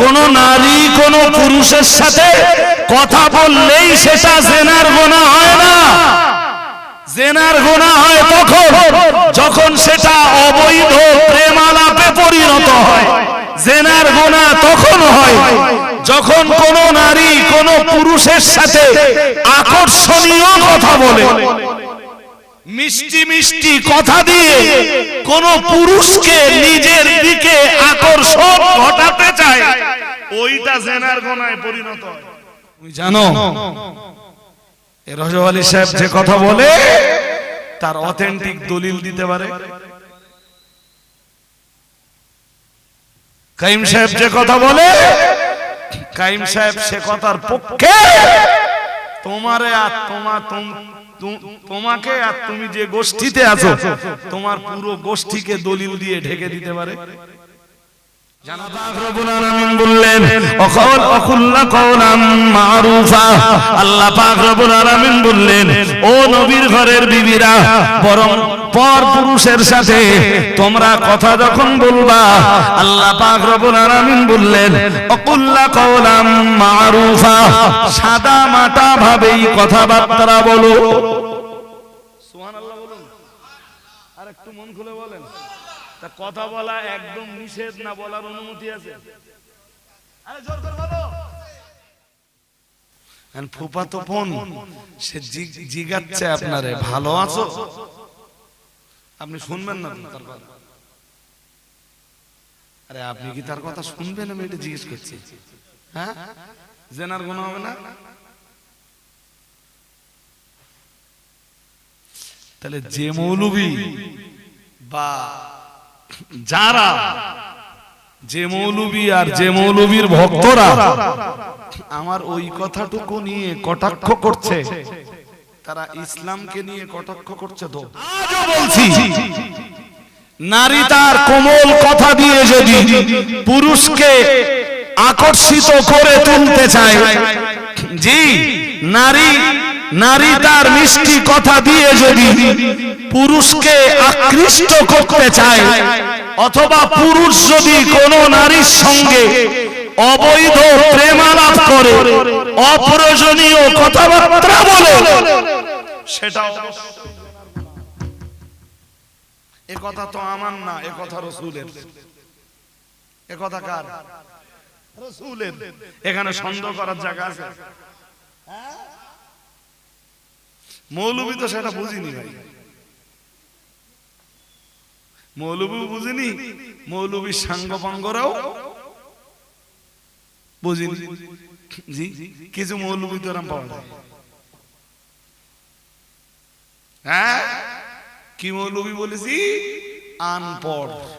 কোন নারী, কোন পুরুষের সাথে কথা বললেই সেটা জেনার গোনা হয় না। জেনার গোনা হয় তখন, যখন সেটা অবৈধ প্রেমালাপে পরিণত হয়। জেনার গোনা তখন হয়, যখন কোন নারী, কোন পুরুষের সাথে আকর্ষণীয় কথা বলে। মিষ্টি মিষ্টি কথা দিয়ে কোন পুরুষকে নিজের দিকে আকর্ষণ ঘটাতে চায়। ওইটা জেনার গোনায় পরিণত হয়। তুমি জানো এ রজব আলী সাহেব যে কথা বলে তার অথেন্টিক দলিল দিতে পারে। কাইম সাহেব যে কথা বলে কাইম সাহেব সে কথার পক্ষে তোমারে আর তোমার তোম- তোমাকে আর তুমি যে গোষ্ঠীতে আছো, তোমার পুরো গোষ্ঠীকে দলিল দিয়ে ঢেকে দিতে পারে। আল্লাহ বললেন, ও নবীর ঘরের বিবিরা, বরং পর পুরুষের সাথে তোমরা কথা যখন বলবা, আল্লাহ পাক রব্বুল আলামিন বললেন, অকুল্লা কওলাম মারুফা সাদা মাটা ভাবেই কথাবার্তা বলো। সুবহানাল্লাহ বলুন। আর একটু মন খুলে বলেন। তা কথা বলা একদম নিষেধ না বলার অনুমতি আছে? আরে জোর করে বলো। এখন ফুফাতো বোন, সে জিগাচ্ছে আপনারে। ভালো আছো? আপনি শুনবেন না তার কথা। আরে আপনি কি তার কথা শুনবেন? আমি এটা জিজ্ঞেস করছি। হ্যাঁ? জেনার গুণ হবে না? তাহলে যে মৌলবী বা যারা যে মৌলবী আর যে মৌলবীর ভক্তরা আমার ওই কথাটুকু নিয়ে কটাক্ষ করছে তারা ইসলামকে নিয়ে কটাক্ষ করছে তো। আজও বলছি, নারী তার কোমল কথা দিয়ে যদি পুরুষকে আকর্ষিত করে তুলতে চায়, জি, নারী নারী তার মিষ্টি কথা দিয়ে যদি পুরুষকে আকৃষ্ট করতে চায়, অথবা পুরুষ যদি কোনো নারীর সঙ্গে অবৈধ প্রেমালাপ করে, অপ্রয়োজনীয় কথাবার্তা বলে। সেটা এ কথা তো আমার না, এ কথা রসুলের। এ কথা কার? রসুলের। এখানে সন্দেহ করার জায়গা আছে। মৌলবী তো সেটা বুঝিনি ভাই। মৌলবী বুঝিনি? মৌলবীর সাঙ্গ পাঙ্গরাও বুঝিনি? জি? কিছু মৌলবী তো পাওয়া যায়। হ্যাঁ? কি মৌলবী বলেছি? আনপড়।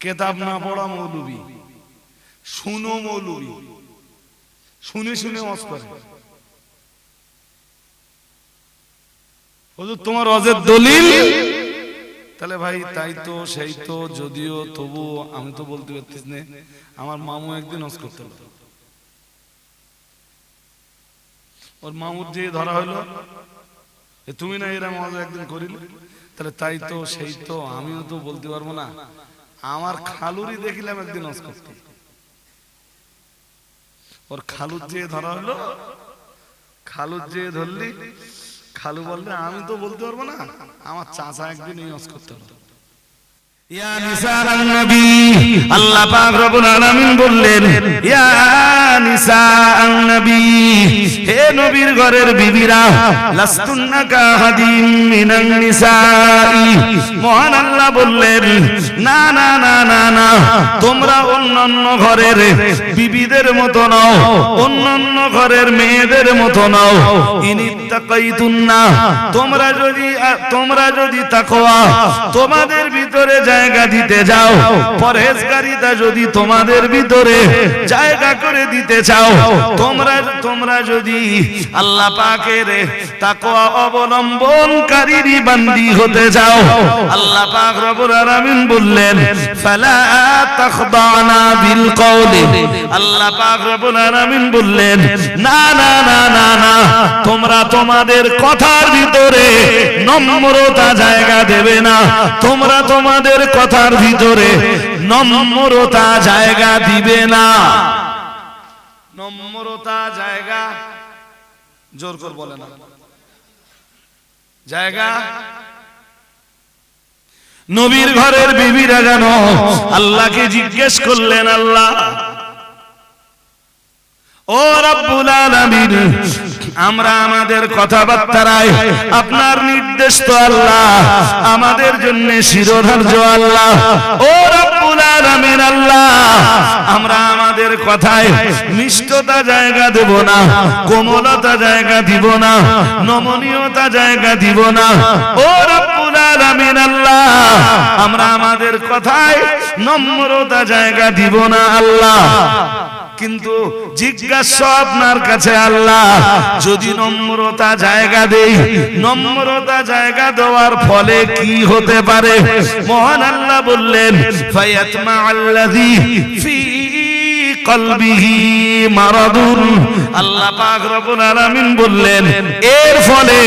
কেতাব না পড়া মৌলবী। শুনো মৌলবী। শুনে শুনে ওয়াজ করে। তোমার অজের দলিল? তাহলে ভাই তাই তো, সেই তো, যদিও তবু আমি তো বলতে পারতেছি না, আমার মামু একদিন ওয়াজ করতে। ওর মামুর দিয়ে ধরা হলো তুমি না এরম ওয়াজ একদিন করিলে, তাহলে তাই তো, সেই তো, আমিও তো বলতে পারব না আমার খালুরই দেখিলাম একদিন ওয়াজ করতে ওর খালুর যে ধরা হলো, খালুর যে ধরলি খালু বললে আমি তো বলতে পারব না। আমার চাচা একদিন ওয়াজ করতে নবী আল্লাহ পাক রব্বুল আলামিন বললেন ইয়া নিসাআন নবী হে নবীর ঘরের বিবিরা লাস্তুন্না কাহাদিম মিনান নিসাই। মহান আল্লাহ বললেন না না না না না তোমরা অন্যান্য ঘরের বিবিদের মতো নাও অন্যান্য ঘরের মেয়েদের মতো নাও। ইনিত্তাকাইতুন্না তোমরা যদি তোমরা যদি তাকওয়া তোমাদের ভিতরে জায়গা জায়গা দিতে যাও। পরহেজগারিতা যদি তোমাদের ভিতরে জায়গা করে দিতে চাও, তোমরা তোমরা যদি আল্লাহ পাকের তাকওয়া অবলম্বনকারী বান্দি হতে যাও আল্লাহ পাক রব্বুল আলামিন বললেন, ফালা তাখদানা বিল কওলি। আল্লাহ পাক রব্বুল আলামিন বললেন, না না না না না, তোমরা তোমাদের কথার ভিতরে নম্রতা জায়গা দেবে না। তোমরা তোমাদের কথার ভিতরে নম্রতা জায়গা দিবে না। নম্রতা জায়গা জোর করে বলে না। জায়গা? নবীর ঘরের বিবিরা যেন আল্লাহকে জিজ্ঞেস করলেন, আল্লাহ, ও রব্বুল আলামিন আমরা আমাদের কথাবার্তায় আপনার নির্দেশ তো আল্লাহ, আমাদের জন্য শিরোধার্য আল্লাহ। ও রব্বুল আলামিন আল্লাহ, আমরা আমাদের কথায় মিষ্টতা জায়গা দেব না, কোমলতা জায়গা দিব না, নমনীয়তা জায়গা দিব না। ও রব্বুল আলামিন আল্লাহ, আমরা আমাদের কথায় নম্রতা জায়গা দিব না আল্লাহ। কিন্তু জিজ্ঞাসা আপনার কাছে আল্লাহ, যদি নম্রতা জায়গা দেই, নম্রতা জায়গা দেওয়ার ফলে কি হতে পারে? মহান আল্লাহ বললেন, ফায়াতমা আল্লাযী ফি কলবিহি মারাদুন। আল্লাহ পাক রব্বুল আলামিন বললেন, এর ফলে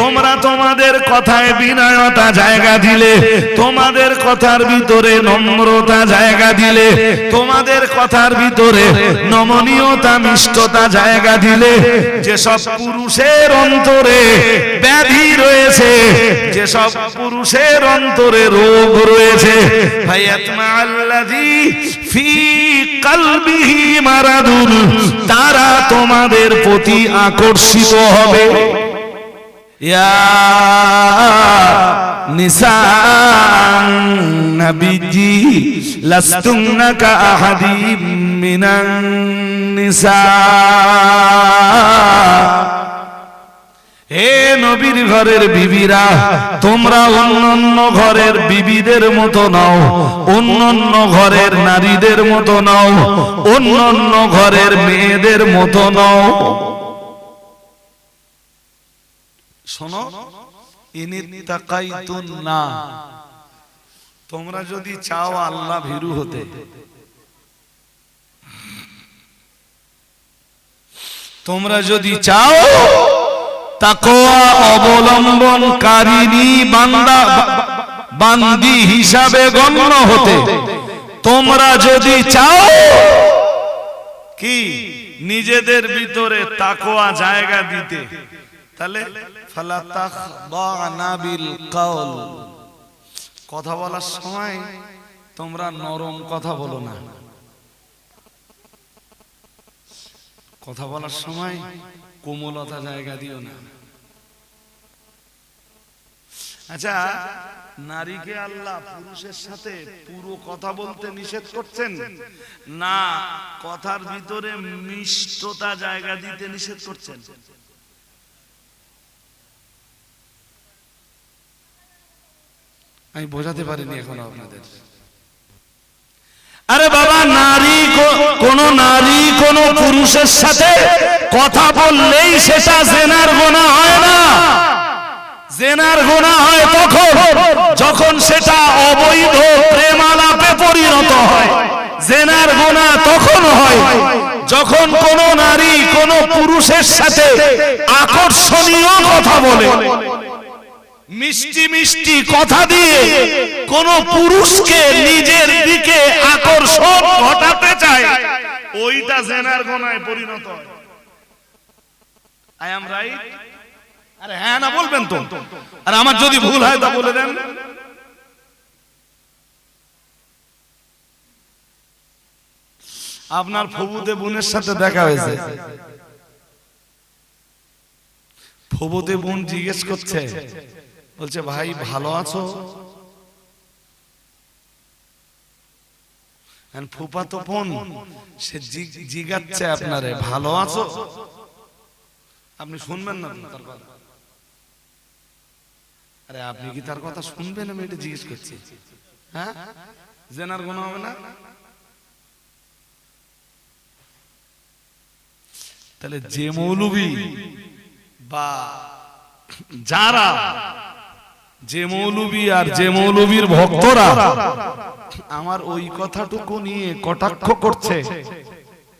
তোমরা তোমাদের কথায় বিনয়তা জায়গা দিলে, তোমাদের কথার ভিতরে নম্রতা জায়গা দিলে, তোমাদের কথার ভিতরে নমনীয়তা, মিষ্টতা জায়গা দিলে যে যেসব পুরুষের অন্তরে ব্যাধি রয়েছে যে যেসব পুরুষের অন্তরে রোগ রয়েছে ফায়াতমা আল্লাযী ফি কলবিহি মারাদুন তারা তোমাদের প্রতি আকর্ষিত হবে। নিসান নবীজি নিসা। হে নবীর ঘরের বিবিরা, তোমরা অন্যান্য ঘরের বিবিদের মতো নাও, অন্যান্য ঘরের নারীদের মতো নাও, অন্যান্য ঘরের মেয়েদের মতো নাও। শোনো না তোমরা যদি চাও আল্লাহ ভীরু হতে। তোমরা যদি চাও তাকওয়া অবলম্বনকারিনী বান্দা, বান্দি হিসাবে গণ্য হতে। তোমরা যদি চাও কি নিজেদের ভিতরে তাকওয়া জায়গা দিতে, তাহলে কথা বলার সময় তোমরা নরম কথা বলো না। কথা বলার সময় কোমলতা জায়গা দিও না। আচ্ছা নারীকে আল্লাহ পুরুষের সাথে পুরো কথা বলতে নিষেধ করছেন? না কথার ভিতরে মিষ্টতা জায়গা দিতে নিষেধ করছেন। আমি বোঝাতে পারিনি এখন আপনাদের। আরে বাবা নারী কোন নারী কোন পুরুষের সাথে কথা বললেই সেটা জেনার গোনা হয় না। জেনার গোনা হয় তখন, যখন সেটা অবৈধ প্রেমালাপে পরিণত হয়। জেনার গোনা তখন হয়, যখন কোন নারী কোন পুরুষের সাথে আকর্ষণীয় কথা বলে। মিষ্টি মিষ্টি কথা দিয়ে কোন পুরুষকে নিজের দিকে আকর্ষণ ঘটাতে চায়, ওইটা জেনার গোনায় পরিণত হয়। আই এম রাইট আরে হ্যাঁ না বলবেন তো। আর আমার যদি ভুল হয় তা বলে দেন। আপনার ফবুতে বোনের সাথে দেখা হয়েছে। ফবুতে বোন জিজ্ঞেস করছে বলছে ভাই ভালো আছো? ফুপা তো বোন সে জিগাচ্ছে আপনারে ভালো আছো? আপনি শুনবেন না তো তার কথা। আরে আপনি কি তার কথা শুনবেন? আমি এটা জিজ্ঞেস করছি। হ্যাঁ? জেনার গুণ হবে না? তাহলে যে মৌলবী বা যারা যে মৌলবী আর যে মৌলবীর ভক্তরা আমার ওই কথাটুকু নিয়ে কটাক্ষ করছে।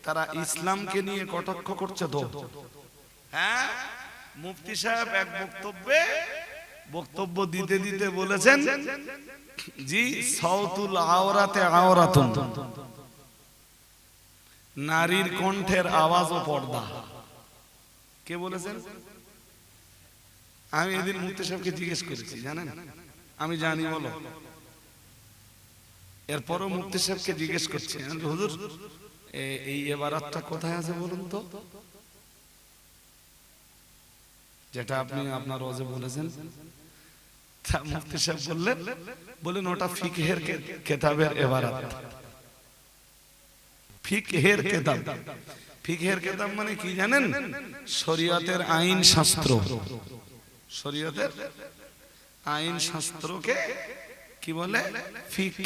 তারা ইসলামকে নিয়ে কটাক্ষ করছে তো। হ্যাঁ? মুফতি সাহেব এক বক্তব্যে বক্তব্য দিতে দিতে বলেছেন, জি, সাউতুল আওরাতে আওরাতুন। নারীর কণ্ঠের আওয়াজ ও পর্দা। কে বলেছেন? আমি এদিন মুফতি সাহেবকে জিজ্ঞেস করেছি, জানেন? আমি জানি, বলো। এরপরও মুফতি সাহেবকে জিজ্ঞেস করছি হুজুর এই এবারাতটা কোথায় আছে বলুন তো? যেটা আপনি আপনার রোজে বলেছেন। তা মুফতি সাহেব বললেন বলেন ওটা ফিকহের কেতাবের এবারাত। ফিকহের কেতাব। ফিকহের কেতাব মানে কি জানেন? শরীয়তের আইন শাস্ত্র। শরীয়তের আইন শাস্ত্রকে কি বলে? ফিক।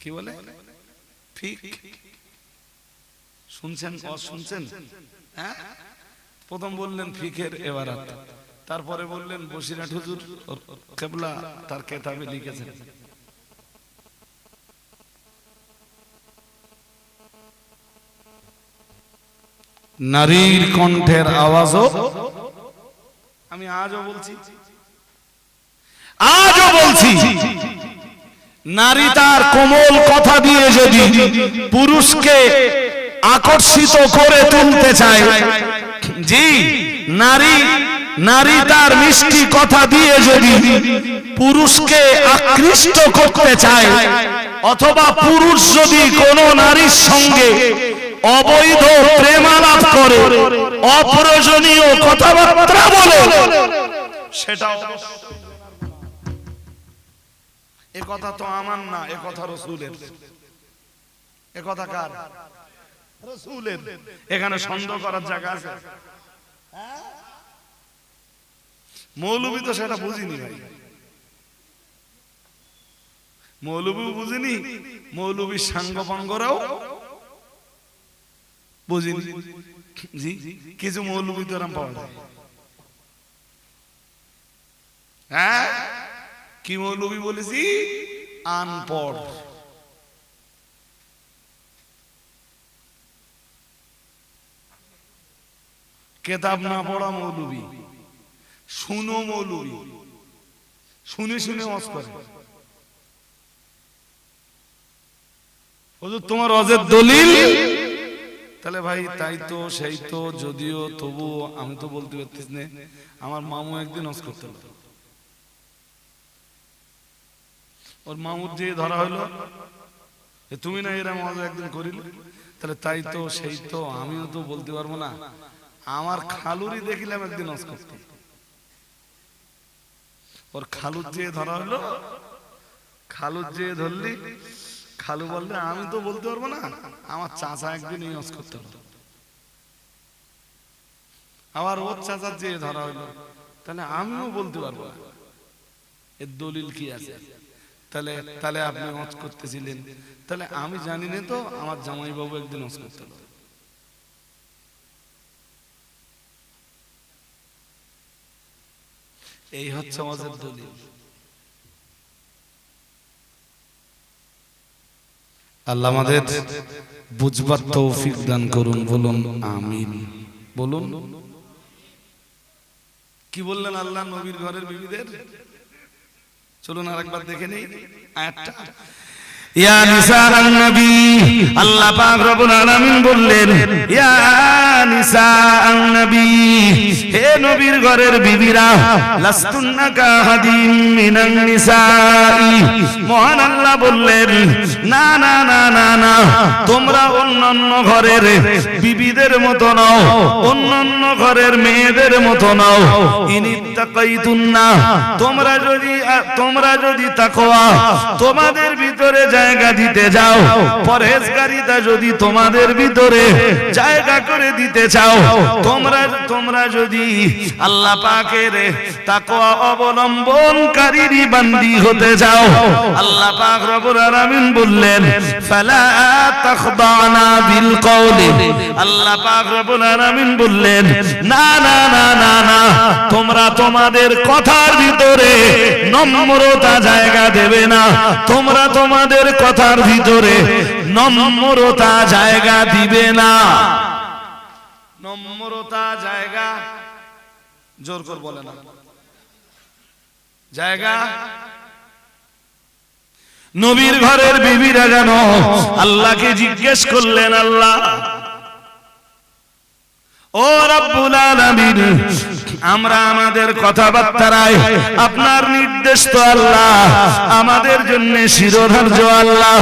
কি বলে? ফিক। শুনছেন? শুনছেন হ্যাঁ? প্রথম বললেন ফিকের এবারাত তারপরে বললেন বসিরাট হুজুর কেবলা তার কেতাবে লিখেছেন। নারীর কণ্ঠের আমি আজও বলছি। আজও বলছি, নারী তার কোমল কথা দিয়ে যদি পুরুষকে আকর্ষিত করে তুলতে চায় জি, নারী নারী তার মিষ্টি কথা দিয়ে যদি পুরুষকে আকৃষ্ট করতে চায়, অথবা পুরুষ যদি কোন নারীর সঙ্গে অবৈধ প্রেমালাপ করে, অপ্রয়োজনীয় কথাবার্তা বলে সেটা কথা তো আমার না, এ কথা রসুলের। এ কথা কার? এখানে সন্দেহ করার জায়গা আছে? মৌলবী তো সেটা বুঝিনি ভাই। মৌলবী বুঝিনি মৌলবীর সাঙ্গপাঙ্গরাও বুঝিনি। জি, কিছু মৌলবী তো এরম পাওয়া যায়। হ্যাঁ? কি মৌলবী বলেছি? আনপড়। কেতাব না পড়া মৌলবী? শুনো মৌলবী। শুনে শুনে ওয়াজ করে। তোমার অজের দলিল? তাহলে ভাই, তাই তো, সেই তো, যদিও তবু আমি তো বলতে পারতিস না, আমার মামু একদিন অস করতে হলো। ওর মামুর যে ধরা হলো তুমি না এরা মজা একদিন করিলে? তাহলে তাই তো, সেই তো, আমিও তো বলতে পারব না। আমার খালুরই দেখিলাম একদিন ওর খালুর যে ধরা হলো, খালুর যে ধরলি, খালু বললে, আমি তো বলতে পারব না, আমার চাচা একদিন অস করতে হলো। আবার ওর চাচার যে ধরা হলো, তাহলে আমিও বলতে পারব এর দলিল কি আছে? তাহলে তাহলে আপনি হজ করতেছিলেন। তাহলে আমি জানি না তো, আমার জামাই বাবু একদিন হজ করতে হলো। এই হচ্ছে হজের দলিল। আল্লাহ আমাদের বুঝবার তৌফিক দান করুন, বলুন, আমিন। বলুন। কি বললেন আল্লাহ নবীর ঘরের বিবিদের? চলুন আরেকবার দেখে নেই আয়াতটা। ইয়া নিসা নবী আল্লাহ পাক রব্বুল আলামিন বললেন, ইয়া তোমরা অন্যান্য ঘরের বিবিদের মতো অন্যান্য ঘরের মেয়েদের মতো নাও। ইনিত্তাকাইতুন্না তোমরা যদি তোমরা যদি তাকওয়া তোমাদের ভিতরে জায়গা দিতে যাও, পরহেজগারিতা যদি তোমাদের ভিতরে জায়গা করে দিতে চাও। তোমরা তোমরা যদি আল্লাহ পাকের তাকওয়া অবলম্বনকারী বান্দি হতে যাও আল্লাহ পাক রব্বুল আলামিন বললেন, ফালা তাখদানা বিল কওলি। আল্লাহ পাক রব্বুল আলামিন বললেন, না না না না না, তোমরা তোমাদের কথার ভিতরে নম্রতা জায়গা দেবে না। তোমরা তোমাদের কথার ভিতরে নম্রতা জায়গা দিবে না। নম্রতা জায়গা, জোর করে বলে না। জায়গা, নবীর ঘরের বিবিরা যেন আল্লাহকে জিজ্ঞেস করলেন, আল্লাহ ও রব্বুল আলামিন, আমরা আমাদের কথাবার্তায় আপনার নির্দেশ তো আল্লাহ, আমাদের জন্য শিরোধার্য আল্লাহ।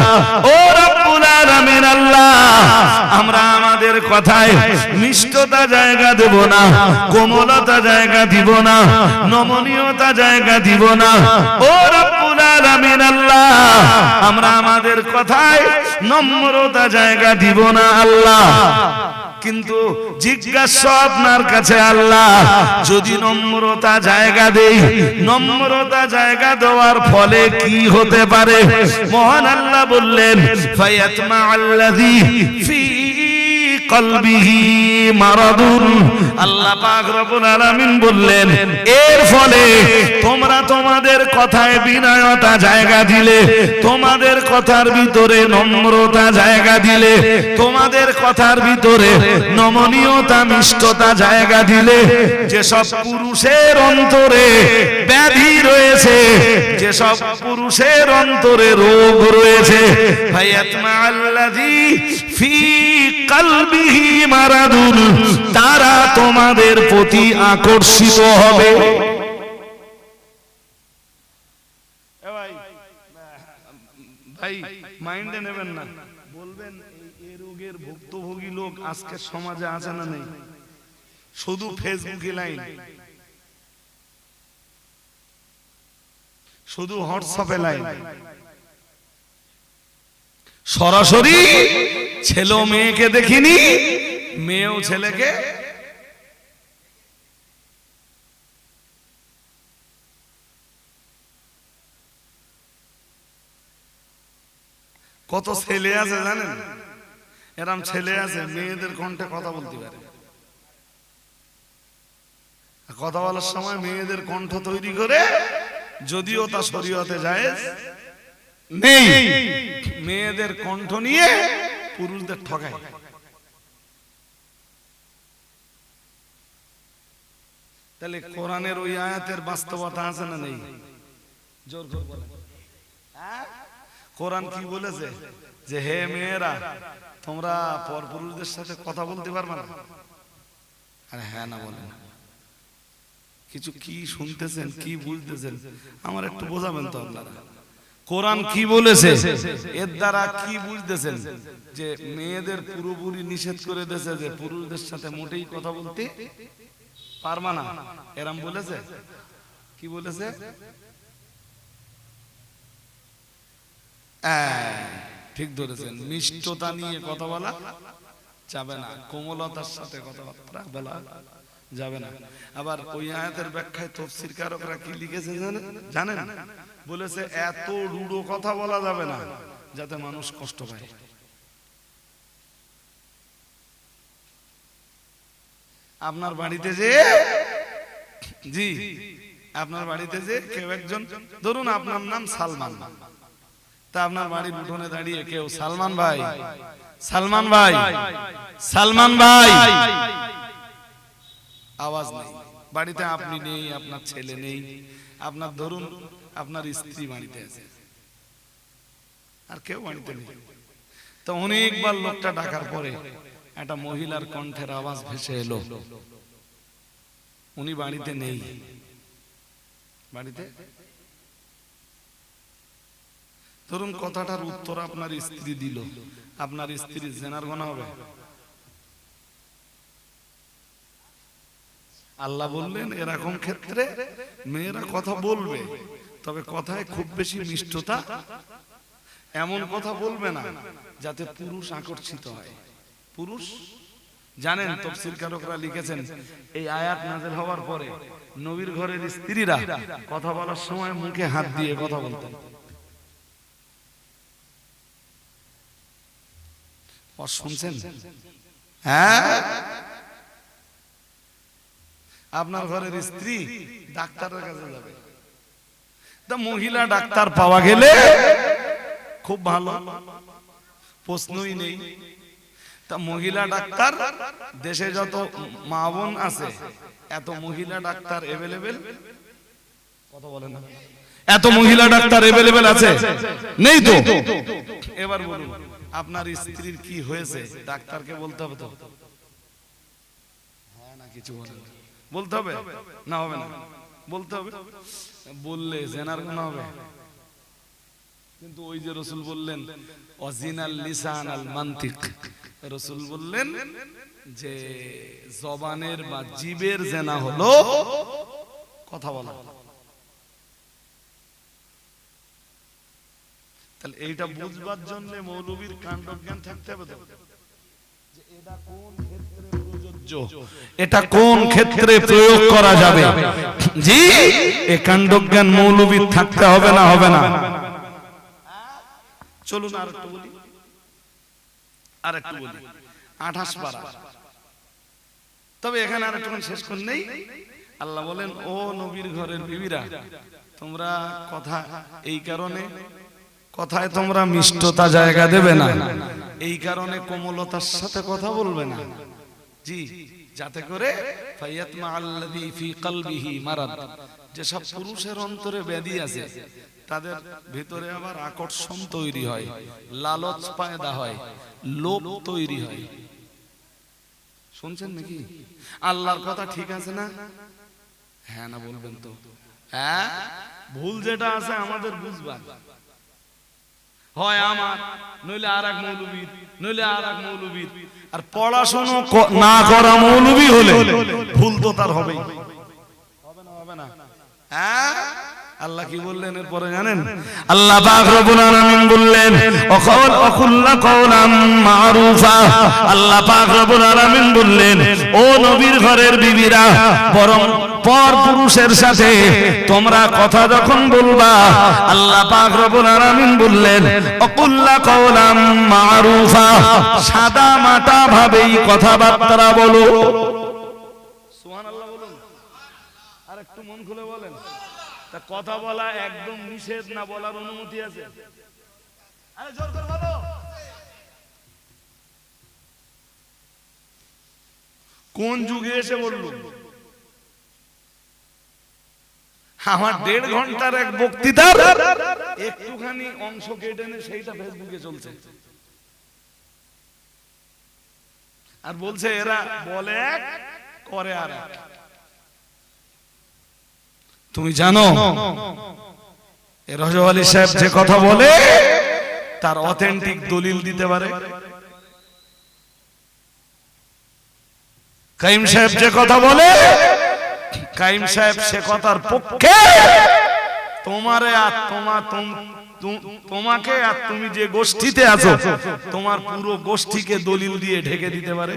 ও রব্বুল আলামিন আল্লাহ, আমরা আমাদের কথায় মিষ্টতা জায়গা দেব না, কোমলতা জায়গা দিব না, নমনীয়তা জায়গা দিব না। ও রব্বুল আলামিন আল্লাহ, আমরা আমাদের কথায় নম্রতা জায়গা দিব না আল্লাহ। কিন্তু জিজ্ঞাসা আপনার কাছে আল্লাহ, যদি নম্রতা জায়গা দেই, নম্রতা জায়গা দেওয়ার ফলে কি হতে পারে? মহান আল্লাহ বললেন, ফায়াতমা আল্লাযী ফি কলবিহি মারাদুন। আল্লাহ পাক রব্বুল আলামিন বললেন, এর ফলে তোমরা তোমাদের কথায় বিনয়তা জায়গা দিলে, তোমাদের কথার ভিতরে নম্রতা জায়গা দিলে, তোমাদের কথার ভিতরে নমনীয়তা, মিষ্টতা জায়গা দিলে, যেসব পুরুষের অন্তরে ব্যাধি রয়েছে, যেসব পুরুষের অন্তরে রোগ রয়েছে ফায়াতমা আল্লাযী ফি কলবিহি মারাদুন তারা তোমাদের প্রতি আকর্ষিত হবে। ভাই মাইন্ডে নেবেন না। বলবেন এই রোগের ভুক্তভোগী লোক আজকে সমাজে আছে না নেই? শুধু ফেসবুকে লাইন শুধু হোয়াটসঅ্যাপে লাইন সরাসরি ছেলে মেয়েকে দেখিনি মেয়েও ছেলেকে কত ছেলে আছে জানেন? এরম ছেলে আছে মেয়েদের কণ্ঠে কথা বলতে পারে। কথা বলার সময় মেয়েদের কণ্ঠ তৈরি করে যদিও তা শরীয়তে যায় নেই। মেয়েদের কণ্ঠ নিয়ে পুরুষদের ঠকায় তাহলে কোরআনের ওই আয়াতের বাস্তবতা আছে না নেই? জোর করে? কোরআন কি বলেছে? যে হে মেয়েরা, তোমরা পরপুরুষদের সাথে কথা বলতে পারবে না? আরে হ্যাঁ না বলেন। কিছু কি শুনতেছেন, কি বুঝতেছেন? আমার একটু বোঝাবেন তো আপনারা। কোরআন কি বলেছে? এর দ্বারা কি বুঝতেছেন? যে মেয়েদের পুরোপুরি নিষেধ করে দিয়েছে যে পুরুষদের সাথে মোটেই কথা বলতে পারবা না। এরম বলেছে? কি বলেছে? ঠিক ধরেছেন মিষ্টতা নিয়ে কথা বলা যাবে না কোমলতার সাথে কথাবার্তা বলা যাবে না। আবার ওই আয়াতের ব্যাখ্যায় তফসির কারকরা কি লিখেছে জানেন জানেন? বলেছে, এত রুড়ো কথা বলা যাবে না, যাতে মানুষ কষ্ট পায়। আপনার বাড়িতে যে, জি, আপনার বাড়িতে যে কেউ একজন, ধরুন আপনার নাম সালমান। তা আপনার বাড়ির উঠোনে দাঁড়িয়ে কেউ, সালমান ভাই সালমান ভাই সালমান ভাই! আওয়াজ নেই। বাড়িতে আপনি নেই, আপনার ছেলে নেই। আপনার ধরুন আপনার স্ত্রী বাড়িতে আছে। আর কেউ বাড়িতে নেই। তো অনেকবার লোকটা ডাকার পরে একটা মহিলার কণ্ঠের আওয়াজ ভেসে এলো। উনি বাড়িতে নেই। বাড়িতে? ধরুন কথাটার উত্তর আপনার স্ত্রী দিল। আপনার স্ত্রী জেনার গোনা হবে। আল্লাহ বললেন এরকম ক্ষেত্রে মেয়েরা কথা বলবে। তবে কথায় খুব বেশি মিষ্টতা এমন কথা বলবে না যাতে পুরুষ আকর্ষিত হয়। পুরুষ? জানেন, তফসির কারকরা লিখেছেন, এই আয়াত নাজেল হওয়ার পরে নবীর ঘরের স্ত্রীরা কথা বলার সময় মুখে হাত দিয়ে কথা বলতেন। শুনছেন? হ্যাঁ? আপনার ঘরের স্ত্রী ডাক্তারের কাছে যাবে। তা মহিলা ডাক্তার পাওয়া গেলে খুব ভালো। প্রশ্নই নেই। তা মহিলা ডাক্তার দেশে যত মা বোন আছে এত মহিলা ডাক্তার এভেলেবেল কথা বলেন না। এত মহিলা ডাক্তার এভেলেবেল আছে? নেই তো। এবার বলুন আপনার স্ত্রীর কি হয়েছে? ডাক্তারকে বলতে হবে তো? হ্যাঁ না কিছু বলেন। বলতে হবে? না হবে না। বলতে হবে? বললে জেনার গুণ হবে? কিন্তু ওই যে রসুল বললেন, অজিনাল লিসান আল মান্তিক। রসুল বললেন যে, জবানের বা জীবের জেনা হলো কথা বলা। তাহলে এইটা বুঝবার জন্য মৌলবীর কাণ্ড জ্ঞান থাকতে হবে তো। যে এটা কোন এটা কোন ক্ষেত্রে প্রয়োগ করা যাবে? জি এ কাণ্ডজ্ঞান মৌলবীর থাকতে হবে না হবে না। চলুন আর একটু বলি। আর একটু বলি। আঠাশ পারা। তবে এখানে আর একটু শেষ করে নেই। আল্লাহ বলেন ও নবীর ঘরের বিবিরা তোমরা কথা এই কারণে কথায় তোমরা মিষ্টতা জায়গা দেবে না। এই কারণে কোমলতার সাথে কথা বলবে না। জি যাতে করে যেসব পুরুষের অন্তরে ব্যাধি আছে তাদের ভিতরে আবার আকর্ষণ তৈরি হয় লালচ পায়দা হয় লোভ তৈরি হয়। শুনছেন নাকি? আল্লাহর কথা ঠিক আছে না? হ্যাঁ না বলবেন তো। হ্যাঁ? ভুল যেটা আছে আমাদের বুঝবার। হয় আমার নইলে আর এক মৌলবীর নইলে আর এক মৌলবীর আর পড়াশোনা না করা মৌলবী হলে ভুল তো তার হবেই। হবে না হবে না হ্যাঁ? আল্লাহ কি বললেন এরপরে জানেন? আল্লাহ পাক রব্বুল আলামিন বললেন অকল অকুল্লা কওলাম মারুফা। আল্লাহ পাক রব্বুল আলামিন বললেন ও নবীর ঘরের বিবিরা বরং পর পুরুষের সাথে তোমরা কথা যখন বলবা, আল্লাহ পাক রব্বুল আলামিন বললেন, অকুল্লা কওলাম মারুফা সাদা মাটা ভাবেই কথাবার্তা বলো। সুবহানাল্লাহ বলুন। আর একটু মন খুলে বলেন। তা কথা বলা একদম নিষেধ না বলার অনুমতি আছে? আরে জোর করে বলো। কোন যুগে এসে বলল? আমার দেড় ঘণ্টার এক বক্তৃতার একটুখানি অংশ কেটে নে সেইটা ফেসবুকে চলছে। আর বলছে এরা বলে এক করে আর এক। তুমি জানো রজব আলী সাহেব যে কথা বলে তার অথেন্টিক দলিল দিতে পারে। কাইম সাহেব যে কথা বলে কাইম সাহেব সে কথার পক্ষে। তোমারে আর তোমা তুম- তোমাকে আর তুমি যে গোষ্ঠীতে আছো তোমার পুরো গোষ্ঠীকে দলিল দিয়ে ঢেকে দিতে পারে।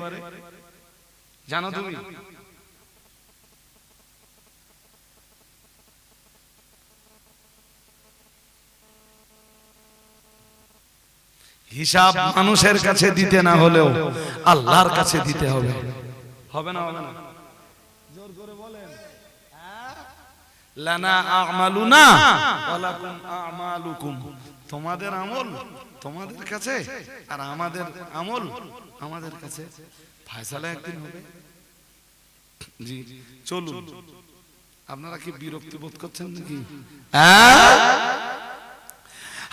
জানো তুমি? হিসাব মানুষের কাছে দিতে না হলেও আল্লাহর কাছে দিতে হবে। হবে না হবে না। জোর করে বলেন। লানা আমালুনা ওয়ালাকুম আমালুকুম। তোমাদের আমল তোমাদের কাছে আর আমাদের আমল আমাদের কাছে। ফয়সালা একদিন হবে। জি চলুন। আপনারা কি বিরক্তি বোধ করছেন নাকি? হ্যাঁ?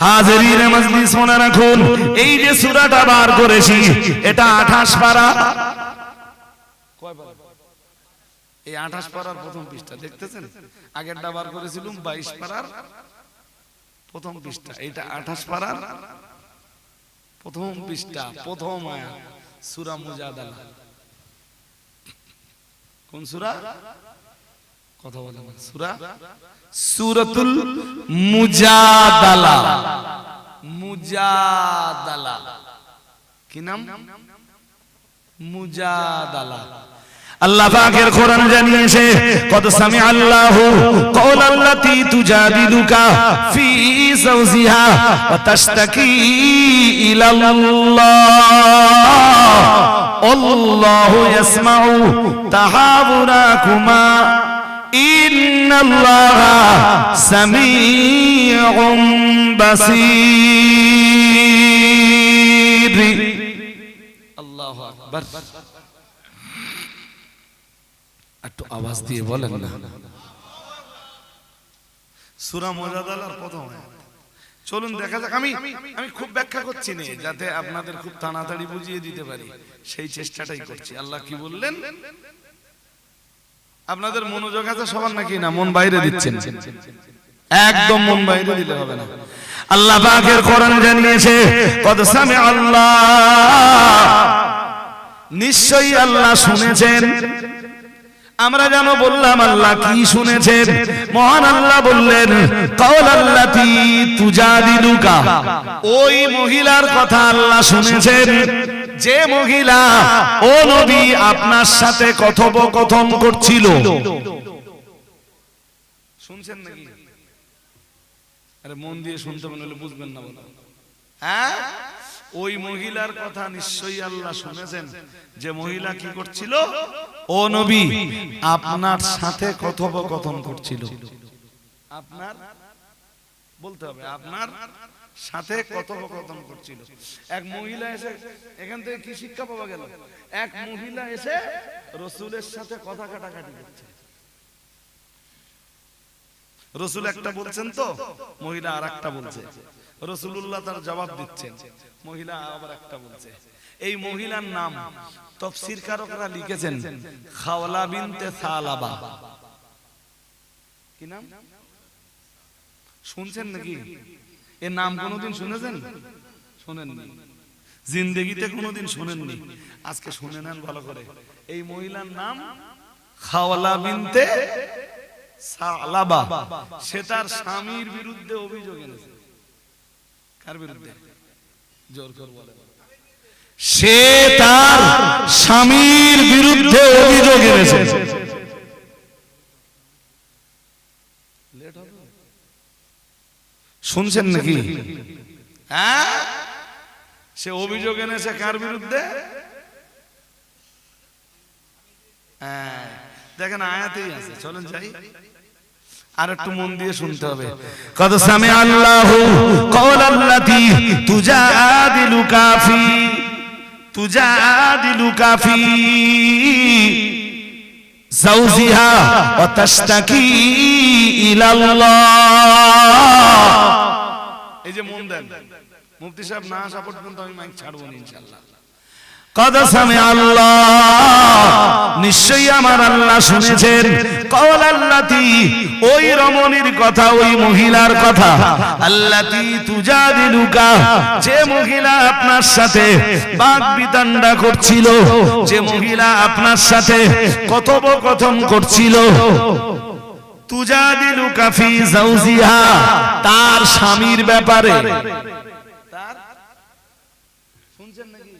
হাজারিনে মজলিস মনে রাখুন এই যে সূরাটা বার করেছি এটা 28 পারা। কয় পারা এই 28 পারার প্রথম পৃষ্ঠা, দেখতেছেন? আগেরটা বার করেছিলাম 22 পারার প্রথম পৃষ্ঠা। এটা 28 পারার প্রথম পৃষ্ঠা, প্রথম আয়াত সূরা মুজাদালা। কোন সূরা? কথা বলেন না। সূরা? সূরাতুল মুজাদালা। মুজাদালা। কি নাম? মুজাদালা। আল্লাহ পাকের কোরআন জানিয়েছে কত সামি আল্লাহু কওলাল্লাতী তুজাদিলুকা ফি যাওজিহা ওয়া তাশতাকি ইলাল্লাহ। আল্লাহু ইয়াসমাউ তাহাবুরাকুমা। ইন্নাল্লাহা সামিউম বাসীর। আল্লাহু আকবার। একটু আওয়াজ দিয়ে বলেন না। সুরা মজাদালার প্রথম চলুন দেখা যাক। আমি আমি খুব ব্যাখ্যা করছি না, যাতে আপনাদের খুব তাড়াতাড়ি বুঝিয়ে দিতে পারি। সেই চেষ্টাটাই করছি। আল্লাহ কি বললেন? আপনাদের মনোযোগ আছে সবার নাকি? না, মন বাইরে দিচ্ছেন। একদম মন বাইরে দিলে হবে না। আল্লাহ পাকের কোরআন জানিয়েছে কত সামি আল্লাহ নিশ্চয়ই আল্লাহ শুনেছেন। আমরা যেন বললাম, আল্লাহ কি শুনেছেন? মহান আল্লাহ বললেন কওল আল্লাতি তুজাদিলুকা। ওই মহিলার কথা আল্লাহ শুনেছেন। যে মহিলা, ও নবী, আপনার সাথে কথোপকথন করছিল। শুনছেন নাকি? আরে মন দিয়ে শুনতে মনে হলে বুঝবেন না। হ্যাঁ? ওই মহিলার কথা নিশ্চয়ই আল্লাহ শুনেছেন যে মহিলা কি করছিল? ও নবী আপনার সাথে কথোপকথন করছিল। আপনার? বলতে হবে আপনার সাথে কথোপকথন করছিল। এক মহিলা এসে এখান থেকে কি শিক্ষা পাওয়া গেল? এক মহিলা এসে রসুলের সাথে কথা কাটাকাটি করছে। রসুল একটা বলছেন তো মহিলা আর একটা বলছে। রসুল্লাহ তার জবাব দিচ্ছেন। মহিলা আবার একটা বলছে, এই মহিলার নাম তফসির কারকরা লিখেছেন খাওয়ালা বিনতে সালাবা। কি নাম? শুনছেন নাকি? এর নাম কোনোদিন শুনেছেন? শোনেননি। জিন্দেগিতে কোনোদিন শোনেননি। আজকে শুনে নেন ভালো করে। এই মহিলার নাম খাওয়ালা বিনতে সালাবা। সে তার স্বামীর বিরুদ্ধে অভিযোগ এনেছে। কার বিরুদ্ধে। জোর করে বলে সে তার স্বামীর বিরুদ্ধে অভিযোগ এনেছে। শুনছেন নাকি? হ্যাঁ? সে অভিযোগ এনেছে কার বিরুদ্ধে? হ্যাঁ। দেখেন আয়াতেই আছে। চলেন যাই। আর একটু মন দিয়ে শুনতে হবে। কদ সামে আল্লাহু কওলাল্লাতি তুজাদিলুকা ফি তুজাদিলুকা ফি জাওজিহা ওয়া তাশতাকি ইলাল্লাহ। এই যে মন দেন। মুফতি সাহেব না আসা পর্যন্ত আমি মাইক ছাড়বো না ইনশাআল্লাহ। কদসামে আল্লাহ। নিশ্চয়ই আমার আল্লাহ শুনেছেন। কওল আল্লাতি ওই রমণীর কথা ওই মহিলার কথা। আল্লাতি তুজাদিলুকা যে মহিলা আপনার সাথে বিতান্ডা করছিল যে মহিলা আপনার সাথে কথোপকথন করছিল। তুজাদিলুকা ফি তার স্বামীর ব্যাপারে তার শুনছেন নাকি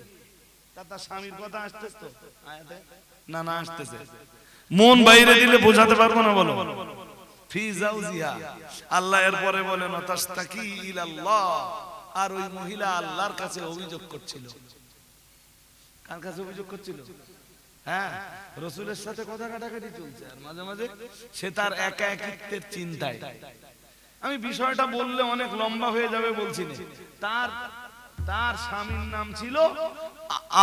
তা তার স্বামীর কথা আসতেছে? তো না না আসতেছে। মন বাইরে দিলে বোঝাতে পারব না বলো। ফি আল্লাহ এর পরে বলেন তাস্তাকি ইলাল্লাহ আর ওই মহিলা আল্লাহর কাছে অভিযোগ করছিল। কার কাছে অভিযোগ করছিল? হ্যাঁ রসুলের সাথে কথা কাটাকাটি চলছে। আর মাঝে মাঝে সে তার একা একিত্বের চিন্তায়। আমি বিষয়টা বললে অনেক লম্বা হয়ে যাবে বলছি তার তার স্বামীর নাম ছিল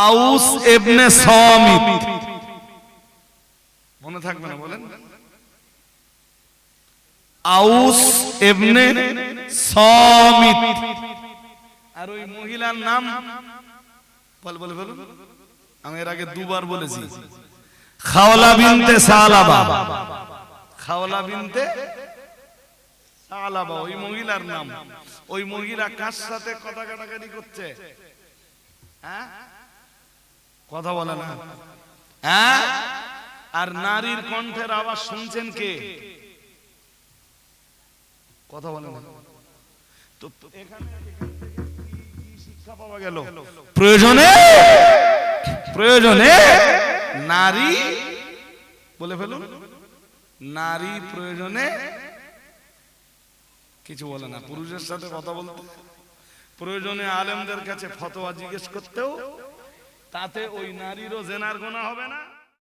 আউস এবনে সামিত। মনে থাকবে না বলেন। আউস এবনে সামিত। আর ওই মহিলার নাম বল বলে বল। আমি এর আগে দুবার বলেছি। খাওলা বিনতে সালাবা। খাওলা বিনতে সালাবা ওই মহিলার নাম। ওই মহিলা কার সাথে কথা কাটাকাটি করছে? হ্যাঁ? কথা বলে না। হ্যাঁ? আর নারীর কণ্ঠের আওয়াজ শুনছেন কে? কথা বলে না। তো শিক্ষা পাওয়া গেল? প্রয়োজনে? প্রয়োজনে? নারী? বলে ফেলুন। নারী প্রয়োজনে কিছু বলে না। পুরুষের সাথে কথা বলতে প্রয়োজনে আলেমদের কাছে ফতোয়া জিজ্ঞেস করতেও তাতে ওই নারীরও জেনার গোনা হবে না।